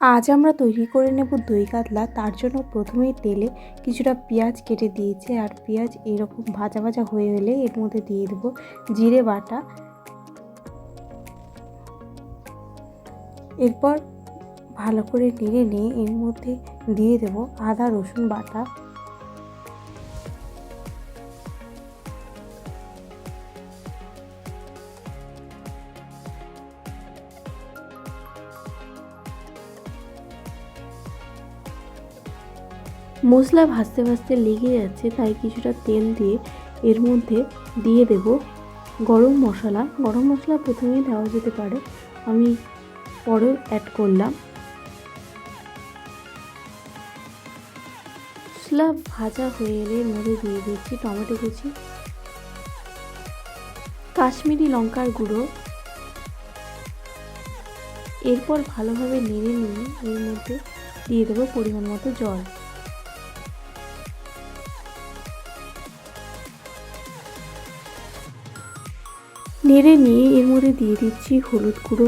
আজ আমরা তৈরি করে নেব দই কাতলা। তার জন্য প্রথমেই তেলে কিছুটা পেঁয়াজ কেটে দিয়েছে আর পেঁয়াজ এরকম ভাজা ভাজা হয়ে এলে এর মধ্যে দিয়ে দেবো জিরে বাটা। এরপর ভালো করে নেড়ে নিয়ে এর মধ্যে দিয়ে দেবো আদা রসুন বাটা। মশলা ভাজতে ভাজতে লেগে যাচ্ছে, তাই কিছুটা তেল দিয়ে এর মধ্যে দিয়ে দেব গরম মশলা। গরম মশলা প্রথমেই দেওয়া যেতে পারে। আমি পরে অ্যাড করলাম। মশলা ভাজা হয়ে এলে এর মধ্যে দিয়ে দিচ্ছি টমেটো কুচি, কাশ্মীরি লঙ্কার গুঁড়ো। এরপর ভালোভাবে নেড়ে নিয়ে এর মধ্যে দিয়ে দেবো পরিমাণ মতো জল। নেড়ে নিয়ে এর মধ্যে দিয়ে দিচ্ছি হলুদ গুঁড়ো,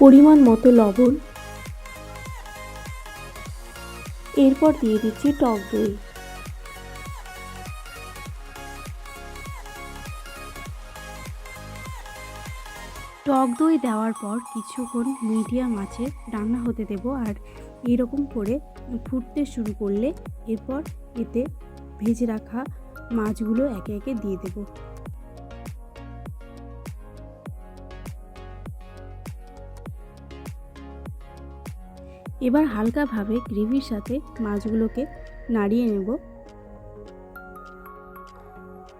পরিমাণ মতো লবণ। এরপর দিয়ে দিচ্ছি টক দই। টক দই দেওয়ার পর কিছুক্ষণ মিডিয়াম আছে রান্না হতে দেব আর এরকম করে ফুটতে শুরু করলে এরপর এতে ভেজে রাখা মাছগুলো একে একে দিয়ে দেবো। এবার হালকাভাবে গ্রেভির সাথে মাছগুলোকে নাড়িয়ে নেব।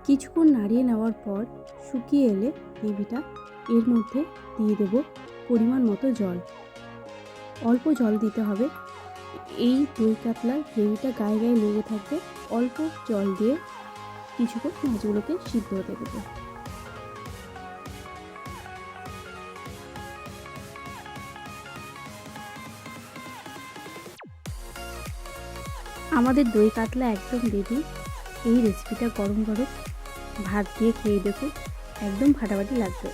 কিছুক্ষণ নাড়িয়ে নেওয়ার পর শুকিয়ে এলে গ্রেভিটা এর মধ্যে দিয়ে দেব পরিমাণ মতো জল। অল্প জল দিতে হবে। এই দই কাতলার গ্রেভিটা গায়ে গায়ে লেগে থাকবে। অল্প জল দিয়ে কিছুক্ষণ মাছগুলোকে সিদ্ধ হতে দেবো। আমাদের দই কাতলা একদম রেডি এই রেসিপিটা গরম গরম ভাত দিয়ে খেয়ে দেখুন, একদম ফাটাফাটি লাগবে।